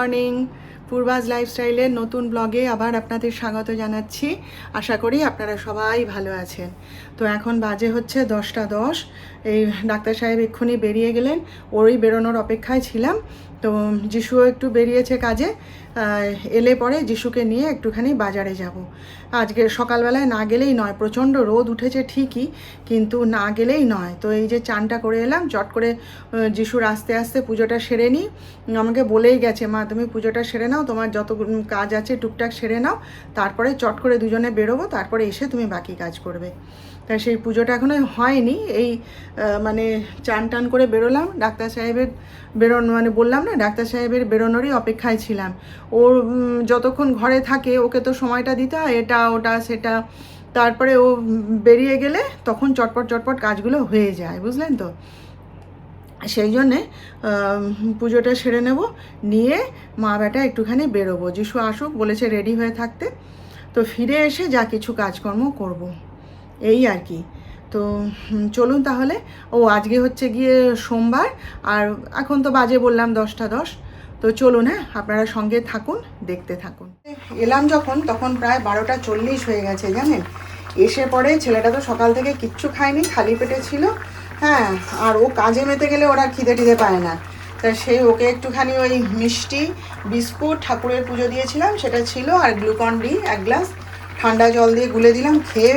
Morning, পূর্বাজ লাইফস্টাইলের নতুন ব্লগে আবার আপনাদের স্বাগত জানাচ্ছি। আশা করি আপনারা সবাই ভালো আছেন। তো এখন বাজে হচ্ছে দশটা দশ। এই ডাক্তার সাহেব এক্ষুনি বেরিয়ে গেলেন। ওরই বেরোনোর অপেক্ষায় ছিলাম। তো যিশুও একটু বেরিয়েছে কাজে এলে পরে যিশুকে নিয়ে একটুখানি বাজারে যাব। আজকে সকালবেলায় না গেলেই নয়, প্রচণ্ড রোদ উঠেছে ঠিকই, কিন্তু না গেলেই নয়। তো এই যে চানটা করে এলাম, চট করে যিশুর আস্তে আস্তে পুজোটা সেরে নিই। আমাকে বলেই গেছে, মা, তুমি পুজোটা সেরে নাও, তোমার যত কাজ আছে টুকটাক সেরে নাও, তারপরে চট করে দুজনে বেরোবো, তারপরে এসে তুমি বাকি কাজ করবে। তাই সেই পুজোটা এখনও হয়নি। এই মানে চান টান করে বেরোলাম। ডাক্তার সাহেবের বেরোন মানে বললাম না, ডাক্তার সাহেবের বেরোনোরই অপেক্ষায় ছিলাম। ওর যতক্ষণ ঘরে থাকে, ওকে তো সময়টা দিতে হয়, এটা, ওটা, সেটা। তারপরে ও বেরিয়ে গেলে তখন চটপট চটপট কাজগুলো হয়ে যায়, বুঝলেন তো? সেই জন্যে পুজোটা সেরে নেব। নিয়ে মা বেটা একটুখানি বেরোবো। যিশু আসুক, বলেছে রেডি হয়ে থাকতে। তো ফিরে এসে যা কিছু কাজকর্ম করব। এই আর কি। তো চলুন তাহলে। ও, আজকে হচ্ছে গিয়ে সোমবার, আর এখন তো বাজে বললাম দশটা দশ। তো চলুন হ্যাঁ আপনারা সঙ্গে থাকুন, দেখতে থাকুন। এলাম যখন, তখন প্রায় বারোটা চল্লিশ হয়ে গেছে, জানেন? এসে পরে ছেলেটা তো সকাল থেকে কিচ্ছু খায়নি, খালি পেটে ছিল। হ্যাঁ আর ও কাজে মেতে গেলে ওরা খিদে টিদে পায় না। তা সে ওকে একটুখানি ওই মিষ্টি, বিস্কুট ঠাকুরের পুজো দিয়েছিলাম, সেটা ছিল, আর গ্লুকন ডি এক গ্লাস। ঠান্ডা জল দিয়ে গুলে দিলাম, খেয়ে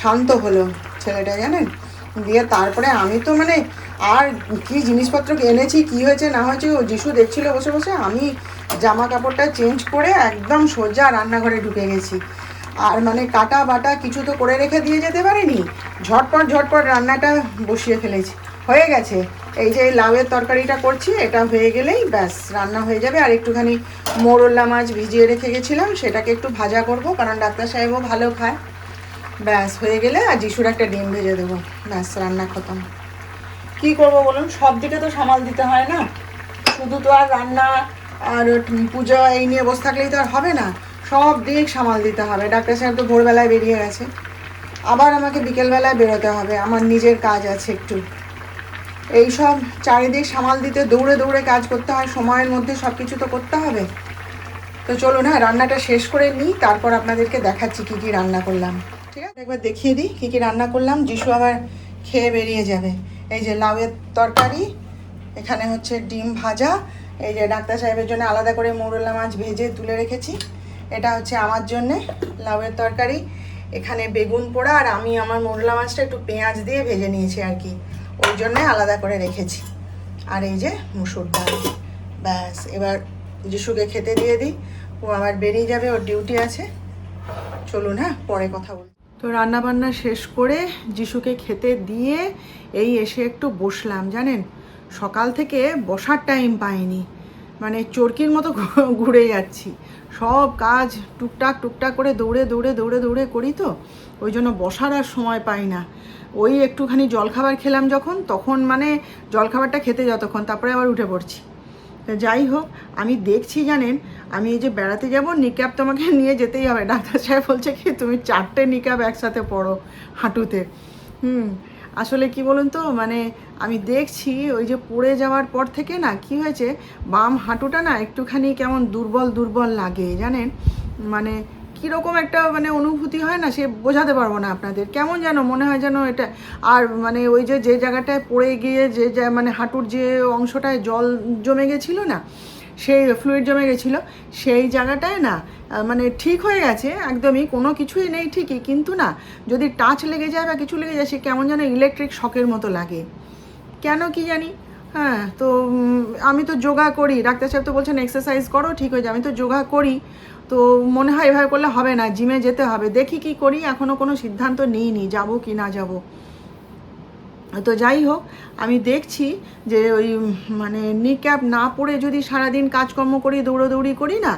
শান্ত হলো ছেলেটা, জানেন? দিয়ে তারপরে আমি তো মানে আর কি জিনিসপত্র এনেছি, কি হয়েছে না হয়েছে, ও যিশু দেখছিল বসে বসে, আমি জামা কাপড়টা চেঞ্জ করে একদম সোজা রান্নাঘরে ঢুকে গেছি। আর মানে কাটা বাটা কিছু তো করে রেখে দিয়ে যেতে পারিনি, ঝটপট ঝটপট রান্নাটা বসিয়ে ফেলেছি। হয়ে গেছে। এই যে লাউয়ের তরকারিটা করছি, এটা হয়ে গেলেই ব্যাস, রান্না হয়ে যাবে। আর একটুখানি মোরল্লা মাছ ভিজিয়ে রেখে গেছিলাম, সেটাকে একটু ভাজা করব, কারণ ডাক্তার সাহেবও ভালো খায়। ব্যাস, হয়ে গেলে আর যিশুর একটা ডিম ভেজে দেবো। ব্যাস, রান্না খতম। কি করব বলুন? সব দিকে তো সামাল দিতে হয় না। শুধু তো আর রান্না আর পুজো এই নিয়ে বসে থাকলেই তো আর হবে না। সব দিক সামাল দিতে হবে। ডাক্তার সাহেব তো ভোরবেলায় বেরিয়ে গেছে। আবার আমাকে বিকেলবেলায় বেরোতে হবে। আমার নিজের কাজ আছে একটু। এই সব চারিদিক সামাল দিতে দৌড়ে দৌড়ে কাজ করতে হয়, সময়ের মধ্যে সব কিছু তো করতে হবে। তো চলুন হ্যাঁ রান্নাটা শেষ করে নিই, তারপর আপনাদেরকে দেখাচ্ছি কী কী রান্না করলাম। ঠিক আছে? একবার দেখিয়ে দিই কী কী রান্না করলাম, যিশু আবার খেয়ে বেরিয়ে যাবে। এই যে লাউয়ের তরকারি, এখানে হচ্ছে ডিম ভাজা, এই যে ডাক্তার সাহেবের জন্য আলাদা করে মৌরলা মাছ ভেজে তুলে রেখেছি। এটা হচ্ছে আমার জন্যে লাউয়ের তরকারি। এখানে বেগুন পোড়া আর আমি আমার মোরলা মাছটা একটু পেঁয়াজ দিয়ে ভেজে নিয়েছি আর কি। ওই জন্যে আলাদা করে রেখেছি। আর এই যে মুসুর ডাল। ব্যাস, এবার যিশুকে খেতে দিয়ে দিই। ও আবার বেরিয়ে যাবে, ওর ডিউটি আছে। চলুন হ্যাঁ পরে কথা বল তো রান্না বান্না শেষ করে যিশুকে খেতে দিয়ে এই এসে একটু বসলাম, জানেন? সকাল থেকে বসার টাইম পাইনি। মানে চরকির মতো ঘুরে যাচ্ছি। সব কাজ টুকটাক টুকটাক করে দৌড়ে দৌড়ে দৌড়ে দৌড়ে করি তো। ওই জন্য বসার আর সময় পাই না। ওই একটুখানি জলখাবার খেলাম যখন, তখন মানে জলখাবারটা খেতে যতক্ষণ, তারপরে আবার উঠে পড়ছি। যাই হোক, আমি দেখছি জানেন, আমি এই যে বেড়াতে যাব নিক্যাপ তোমাকে নিয়ে যেতেই হবে। ডাক্তার সাহেব বলছে কি, তুমি চারটে নিক্যাপ একসাথে পড়ো হাঁটুতে। হুম, আসলে কি বলুন তো মানে আমি দেখছি ওই যে পড়ে যাওয়ার পর থেকে না, কি হয়েছে, বাম হাঁটুটা না একটুখানি কেমন দুর্বল দুর্বল লাগে, জানেন? মানে কীরকম একটা মানে অনুভূতি হয় না, সে বোঝাতে পারব না আপনাদের। কেমন যেন মনে হয় যেন এটা, আর মানে ওই যে যে জায়গাটায় পড়ে গিয়ে যে মানে হাঁটুর যে অংশটায় জল জমে গেছিল না, সেই ফ্লুইড জমে গেছিল, সেই জায়গাটায় না মানে ঠিক হয়ে গেছে, একদমই কোনো কিছুই নেই ঠিকই, কিন্তু না, যদি টাচ লেগে যায় বা কিছু লেগে যায়, সে কেমন যেন ইলেকট্রিক শকের মতো লাগে। কেন কি জানি? হ্যাঁ তো আমি তো যোগা করি, ডাক্তার সাহেব তো বলছেন এক্সারসাইজ করো, ঠিক হয়ে যায় আমি তো যোগা করি তো মনে হয় এভাবে করলে হবে না জিমে যেতে হবে। দেখি কি করি এখনও কোনো সিদ্ধান্ত নিইনি, যাব কি না যাব। তো যাই হোক, আমি দেখছি যে ওই মানে নিক্যাপ না পরে যদি সারাদিন কাজকর্ম করি, দৌড়োদৌড়ি করি না,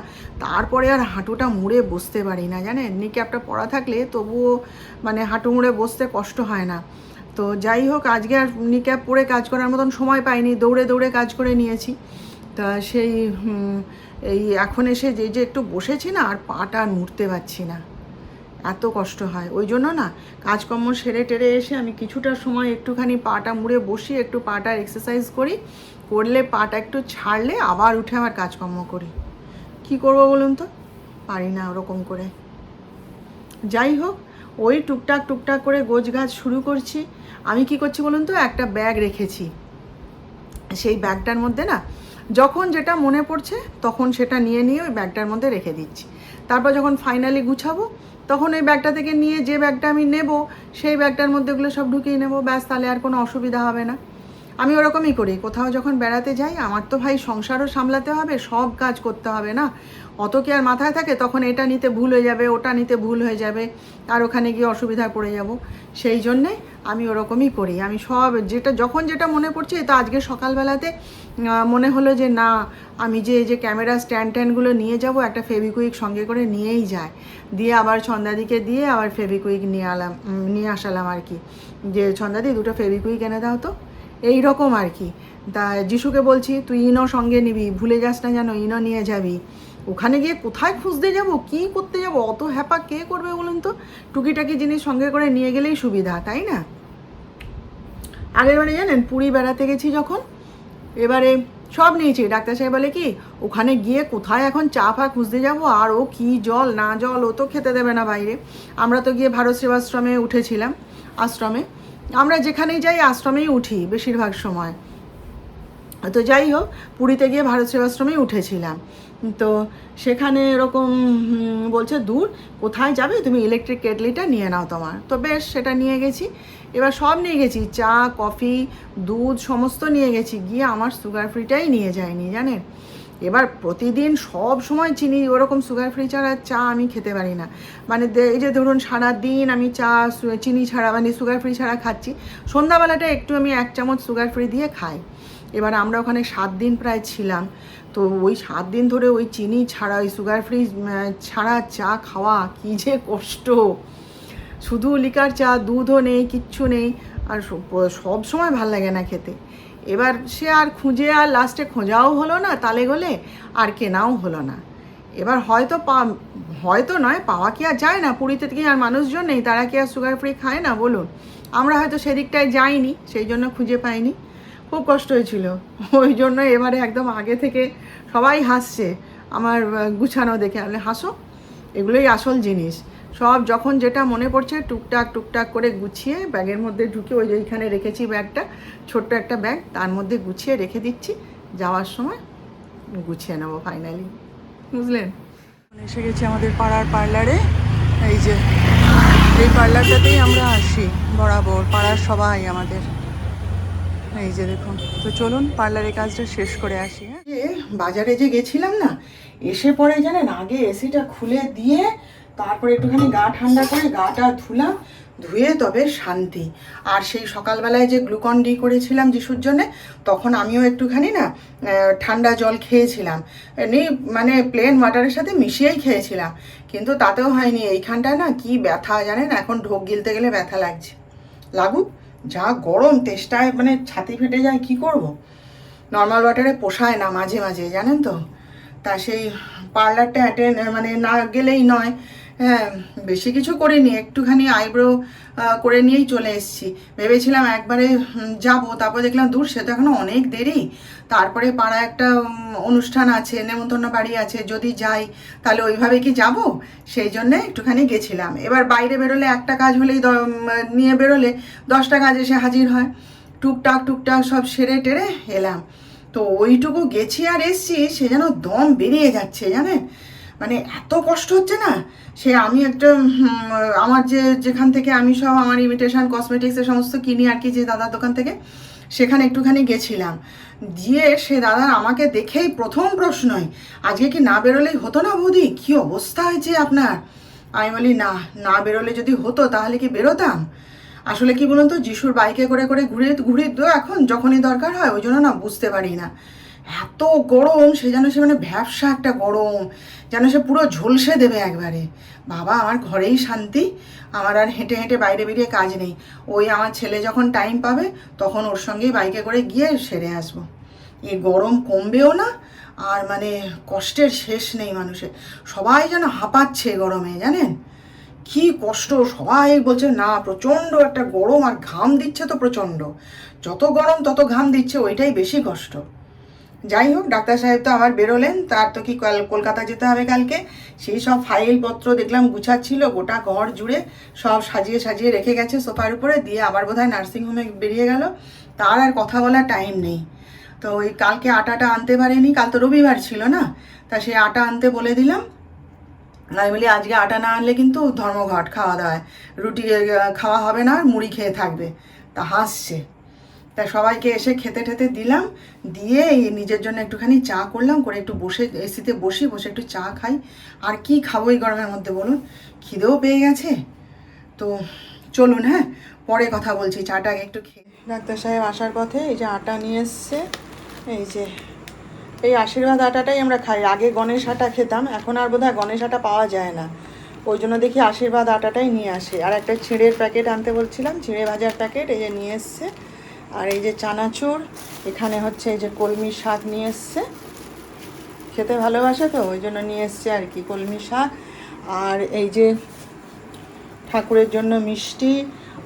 তারপরে আর হাঁটুটা মুড়ে বসতে পারি না, জানেন? নিক্যাপটা পরা থাকলে তবুও মানে হাঁটু মুড়ে বসতে কষ্ট হয় না। তো যাই হোক, আজকে আর নিক্যাপ পরে কাজ করার মতন সময় পাইনি, দৌড়ে দৌড়ে কাজ করে নিয়েছি। তা সেই এই এখন এসে যে যে একটু বসেছি না, আর পাটা আর মুড়তে পারছি না। এত কষ্ট হয়। ওই জন্য না, কাজকর্ম সেরে টেরে এসে আমি কিছুটা সময় একটুখানি পাটা মুড়ে বসি, একটু পাটা এক্সারসাইজ করি। করলে পাটা একটু ছাড়লে আবার উঠে আমার কাজকর্ম করি। কি করব বলুন তো? পারি না ওরকম করে। যাই হোক, ওই টুকটাক টুকটাক করে গোছ গাছ শুরু করছি। আমি কি করছি বলুন তো? একটা ব্যাগ রেখেছি। সেই ব্যাগটার মধ্যে না যখন যেটা মনে পড়ছে, তখন সেটা নিয়ে নিয়ে ওই ব্যাগটার মধ্যে রেখে দিচ্ছি। তারপর যখন ফাইনালি গুছাবো, তখন ওই ব্যাগটা থেকে নিয়ে যে ব্যাগটা আমি নেব, সেই ব্যাগটার মধ্যে ওগুলো সব ঢুকিয়ে নেব। ব্যাস, তাহলে আর কোনো অসুবিধা হবে না। আমি ওরকমই করি। কোথাও যখন বেড়াতে যাই, আমার তো ভাই সংসারও সামলাতে হবে, সব কাজ করতে হবে না? অত কি আর মাথায় থাকে? তখন এটা নিতে ভুল হয়ে যাবে, ওটা নিতে ভুল হয়ে যাবে আর ওখানে গিয়ে অসুবিধায় পড়ে যাব। সেই জন্যে আমি ওরকমই করি। আমি সব যেটা, যখন যেটা মনে পড়ছে তো আজকে সকালবেলাতে মনে হলো যে না, আমি যে যে ক্যামেরা স্ট্যান্ড ট্যান্ডগুলো নিয়ে যাব, একটা ফেভিকুইক সঙ্গে করে নিয়েই যায়। দিয়ে আবার ছন্দাদিকে দিয়ে আবার ফেভিকুইক নিয়ে আলাম নিয়ে আসালাম আর কি। যে, ছন্দাদি, দুটো ফেভিকুইক এনে দাও তো। এই রকম আর কি। তা যিশুকে বলছি, তুই ইনো সঙ্গে নিবি, ভুলে যাস না যেন ইনো নিয়ে যাবি। ওখানে গিয়ে কোথায় খুঁজতে যাব? কি করতে যাব? অত হ্যাপা কে করবে বলুন তো? টুকিটাকি জিনিস সঙ্গে করে নিয়ে গেলেই সুবিধা, তাই না? আগের বারে জানেন, পুরী বেড়াতে গেছি যখন, এবারে সব নিয়েছি। ডাক্তার সাহেব বলে কি, ওখানে গিয়ে কোথায় এখন চা ফা খুঁজতে যাব? আর ও কি জল? না জল, ও তো খেতে দেবে না বাইরে। আমরা তো গিয়ে ভারত সেবাশ্রমে উঠেছিলাম, আশ্রমে। আমরা যেখানেই যাই, আশ্রমেই উঠি বেশিরভাগ সময়। তো যাই হোক, পুরীতে গিয়ে ভারত সেবাশ্রমেই উঠেছিলাম। তো সেখানে এরকম বলছে, দূর, কোথায় যাবে? তুমি ইলেকট্রিক কেটলিটা নিয়ে নাও তোমার। তো বেশ, সেটা নিয়ে গেছি। এবার সব নিয়ে গেছি, চা, কফি, দুধ, সমস্ত নিয়ে গেছি। গিয়ে আমার সুগার ফ্রিটাই নিয়ে যায়নি, জানেন? এবার প্রতিদিন সব সময় চিনি, ওরকম সুগার ফ্রি ছাড়া চা আমি খেতে পারি না। মানে এই যে ধরুন সারা দিন আমি চা চিনি ছাড়া মানে সুগার ফ্রি ছাড়া খাচ্ছি, সন্ধ্যাবেলাটা একটু আমি এক চামচ সুগার ফ্রি দিয়ে খাই। এবার আমরা ওখানে সাত দিন প্রায় ছিলাম, তো ওই সাত দিন ধরে ওই চিনি ছাড়া, ওই সুগার ফ্রি ছাড়া চা খাওয়া কী যে কষ্ট। শুধু লিকার চা, দুধও নেই, কিচ্ছু নেই, আর সব সময় ভালো লাগে না খেতে। এবার সে আর খুঁজে আর লাস্টে খোঁজাও হলো না, তালে গলে আর কেনাও হলো না। এবার হয়তো পা, হয়তো নয়, পাওয়া কি আর যায় না? পুরীতে কি আর মানুষজন নেই? তারা কি আর সুগার ফ্রি খায় না? বলুন। আমরা হয়তো সেদিকটায় যাইনি, সেই জন্য খুঁজে পাইনি। খুব কষ্ট হয়েছিল ওই জন্য এবারে একদম আগে থেকে সবাই হাসছে। আমার গুছানো দেখে। আমি হাসো। এগুলোই আসল জিনিস। সব যখন যেটা মনে পড়ছে, টুকটাক টুকটাক করে গুছিয়ে ব্যাগের মধ্যে ঢুকে ওই যে ওইখানে রেখেছি ব্যাগটা, ছোট্ট একটা ব্যাগ, তার মধ্যে গুছিয়ে রেখে দিচ্ছি। যাওয়ার সময় গুছিয়ে নেব ফাইনালি বুঝলেন? এসে গেছি আমাদের পাড়ার পার্লারে এই যে, এই পার্লারটাতেই আমরা আসি, বরাবর, পাড়ার সবাই আমাদের। এই যে দেখুন, তো চলুন পার্লারের কাজটা শেষ করে আসি হ্যাঁ? বাজারে যে গেছিলাম না, এসে পরে জানেন, আগে এসিটা খুলে দিয়ে তারপরে একটুখানি গা ঠান্ডা করে গাটা ধুলাম ধুয়ে তবে শান্তি। আর সেই সকালবেলায় যে গ্লুকন ডি করেছিলাম যিশুর জন্যে, তখন আমিও একটুখানি না ঠান্ডা জল খেয়েছিলাম। এমনি মানে প্লেন ওয়াটারের সাথে মিশিয়েই খেয়েছিলাম। কিন্তু তাতেও হয়নি, এইখানটায় না কি ব্যথা জানেন? এখন ঢোক গিলতে গেলে ব্যথা লাগছে। লাগুক, যা গরম, তেষ্টায় মানে ছাতি ফেটে যায়, কি করব। নর্মাল ওয়াটারে পোষায় না মাঝে মাঝে, জানেন তো? তা সেই পার্লারটা অ্যাটেন্ড মানে না গেলেই নয়। হ্যাঁ বেশি কিছু করিনি, একটুখানি আইব্রো করে নিয়েই চলে এসেছি। ভেবেছিলাম একবারে যাব, তারপর দেখলাম দূর, সে তো এখনও অনেক দেরি। তারপরে পাড়ায় একটা অনুষ্ঠান আছে, নেমন্তন্ন বাড়ি আছে, যদি যাই, তাহলে ওইভাবে কি যাব? সেই জন্যে একটুখানি গেছিলাম। এবার বাইরে বেরোলে একটা কাজ হলেই নিয়ে বেরোলে দশটা কাজ এসে হাজির হয়। টুকটাক টুকটাক সব সেরে টেরে এলাম। তো ওইটুকু গেছি আর এসছি, সে যেন দম বেরিয়ে যাচ্ছে, জানেন? মানে এত কষ্ট হচ্ছে না? সে আমি একটা আমার যে, যেখান থেকে আমি সব আমার ইমিটেশন কসমেটিক্সের সমস্ত কিনি আর কি যে দাদার দোকান থেকে, সেখানে একটুখানি গেছিলাম। গিয়ে সে দাদা আমাকে দেখেই প্রথম প্রশ্নই আজকে কি না বেরোলেই হতো না বৌদি? কী অবস্থা হয়েছে আপনার? আমি বলি, না না বেরোলে যদি হতো তাহলে কি বেরোতাম? আসলে কি বলুন তো, যিশুর বাইকে করে করে ঘুরে ঘুরে তো এখন যখনই দরকার হয়, ওই জন্য না বুঝতে পারি না। এত গরম, সে যেন সে মানে ভ্যাবসা একটা গরম। যেন সে পুরো ঝলসে দেবে একবারে। বাবা, আমার ঘরেই শান্তি। আমার আর হেঁটে হেঁটে বাইরে বেরিয়ে কাজ নেই। ওই আমার ছেলে যখন টাইম পাবে, তখন ওর সঙ্গেই বাইকে করে গিয়ে সেরে আসব। এই গরম কমবেও না, আর মানে কষ্টের শেষ নেই মানুষের। সবাই যেন হাঁপাচ্ছে গরমে, জানেন? কি কষ্ট! সবাই বলছে, না, প্রচণ্ড একটা গরম আর ঘাম দিচ্ছে তো প্রচণ্ড। যত গরম তত ঘাম দিচ্ছে, ওইটাই বেশি কষ্ট। যাই হোক ডাক্তার সাহেব তো আবার বেরোলেন, তার তো কি কাল- কলকাতা যেতে হবে কালকে? সেই সব ফাইলপত্র দেখলাম, গুছাচ্ছিল, গোটা ঘর জুড়ে সব সাজিয়ে সাজিয়ে রেখে গেছে সোফার উপরে, দিয়ে আবার বোধহয় নার্সিংহোমে বেরিয়ে গেল। তার আর কথা বলার টাইম নেই। তো ওই কালকে আটাটা আনতে পারেনি, কাল তো রবিবার ছিল না? তা সেই আটা আনতে বলে দিলাম। আমি বলি, আজকে আটা না আনলে কিন্তু ধর্মঘট, খাওয়া দাওয়ায় রুটি খাওয়া হবে না আর মুড়ি খেয়ে থাকবে। তা হাসছে। তা সবাইকে এসে খেতে ঠেতে দিলাম, দিয়ে নিজের জন্য একটুখানি চা করলাম, করে একটু বসে এসিতে বসি, বসে একটু চা খাই। আর কি খাব এই গরমের মধ্যে বলুন? খিদেও পেয়ে গেছে? তো চলুন হ্যাঁ? পরে কথা বলছি, চাটা একটু খেয়ে ডাক্তার সাহেব আসার পথে এই যে আটা নিয়ে এসছে, এই যে, এই আশীর্বাদ আটাটাই আমরা খাই। আগে গণেশ আটা খেতাম, এখন আর বোধহয় গণেশ আটা পাওয়া যায় না। ওই জন্য দেখি আশীর্বাদ আটাটাই নিয়ে আসে। আর একটা ছিঁড়ের প্যাকেট আনতে বলছিলাম ছিঁড়ে ভাজার প্যাকেট এই যে নিয়ে এসছে। আর এই যে চানাচুর, এখানে হচ্ছে এই যে কলমি শাক নিয়ে এসছে। খেতে ভালোবাসে তো, ওই জন্য নিয়ে এসছে আর কি, কলমি শাক। আর এই যে ঠাকুরের জন্য মিষ্টি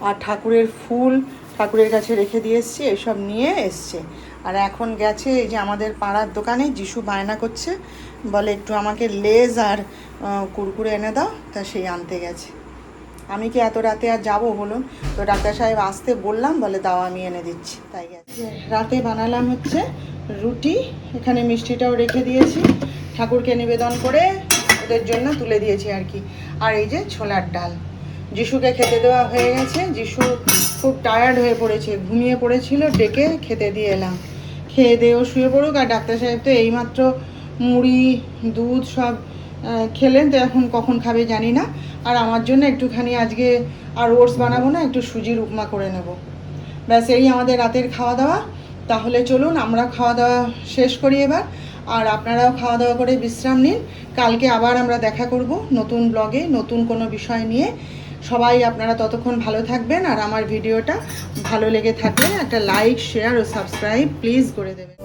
আর ঠাকুরের ফুল ঠাকুরের কাছে রেখে দিয়ে এসছি, এসব নিয়ে এসছে। আর এখন গেছে এই যে আমাদের পাড়ার দোকানে, যিশু বায়না করছে, বলে একটু আমাকে লেজ আর কুরকুরে এনে দাও, তা সেই আনতে গেছে। আমি কি এত রাতে আর যাব বলুন? তো ডাক্তার সাহেব আসতে বললাম, বলে দাও আমি এনে দিচ্ছি। তাই রাতে বানালাম হচ্ছে রুটি, এখানে মিষ্টিটাও রেখে দিয়েছি। ঠাকুরকে নিবেদন করে ওদের জন্য তুলে দিয়েছি আর কি। আর এই যে ছোলার ডাল। যিশুকে খেতে দেওয়া হয়ে গেছে। যিশু খুব টায়ার্ড হয়ে পড়েছে, ঘুমিয়ে পড়েছিল, ডেকে খেতে দিয়ে এলাম। খেয়ে দেও শুয়ে পড়ুক, আর ডাক্তার সাহেব তো এইমাত্র মুড়ি, দুধ সব খেলেন, তো এখন কখন খাবে জানি না। আর আমার জন্য একটুখানি আজকে আর ওটস বানাবো না, একটু সুজির উপমা করে নেব। ব্যাস, এই আমাদের রাতের খাওয়া দাওয়া তাহলে চলুন, আমরা খাওয়া দাওয়া শেষ করি এবার। আর আপনারাও খাওয়া দাওয়া করে বিশ্রাম নিন। কালকে আবার আমরা দেখা করব নতুন ব্লগে নতুন কোনো বিষয় নিয়ে। সবাই আপনারা ততক্ষণ ভালো থাকবেন আর আমার ভিডিওটা ভালো লেগে থাকলে একটা লাইক শেয়ার ও সাবস্ক্রাইব প্লিজ করে দেবেন।